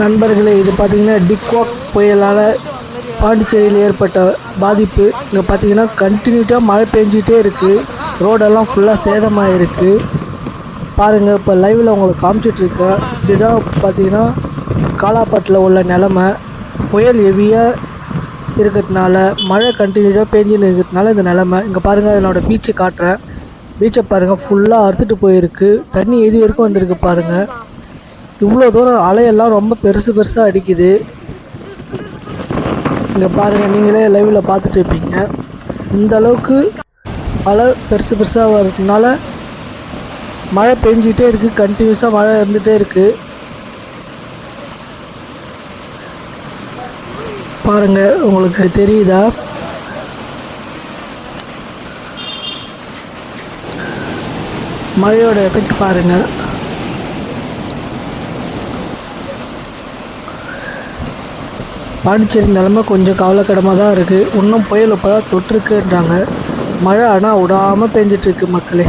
நண்பர்களே இது பார்த்திங்கன்னா டிக்வாக் புயலால் பாண்டிச்சேரியில் ஏற்பட்ட பாதிப்பு. இங்கே பார்த்தீங்கன்னா கண்டினியூட்டாக மழை பெஞ்சிகிட்டே இருக்குது ரோடெல்லாம் ஃபுல்லாக சேதமாக இருக்குது பாருங்கள் இப்போ லைவில் உங்களுக்கு காமிச்சிட்ருக்கேன் இதுதான் பார்த்தீங்கன்னா காலாப்பட்டில் உள்ள நிலமை. புயல் ஹெவியாக இருக்கிறதுனால மழை கண்டினியூட்டாக பேஞ்சின்னு இருக்கிறதுனால இந்த நிலமை. இங்கே பாருங்கள் அதனோட பீச்சை காட்டுறேன். பீச்சை பாருங்கள் ஃபுல்லாக அறுத்துட்டு போயிருக்கு. தண்ணி எது வரைக்கும் வந்திருக்கு பாருங்கள் இவ்வளோ தூரம் அலையெல்லாம் ரொம்ப பெருசு பெருசாக அடிக்குது. இங்கே பாருங்கள் நீங்களே லைவில் பார்த்துட்டு இருப்பீங்க. இந்த அளவுக்கு அலை பெருசு பெருசாக வர்றதுனால மழை பெஞ்சிகிட்டே இருக்குது கண்டினியூஸாக மழை இருந்துகிட்டே இருக்குது பாருங்கள் உங்களுக்கு தெரியுதா? மழையோட எஃபெக்ட் பாருங்கள் பாண்டிச்சேரி நிலமை கொஞ்சம் கவலைக்கிடமாக தான் இருக்குது இன்னும் புயல் இப்போ தான் தொற்றுக்குன்றாங்க. மழை ஆனால் விடாமல் பெஞ்சிட்ருக்கு மக்களே.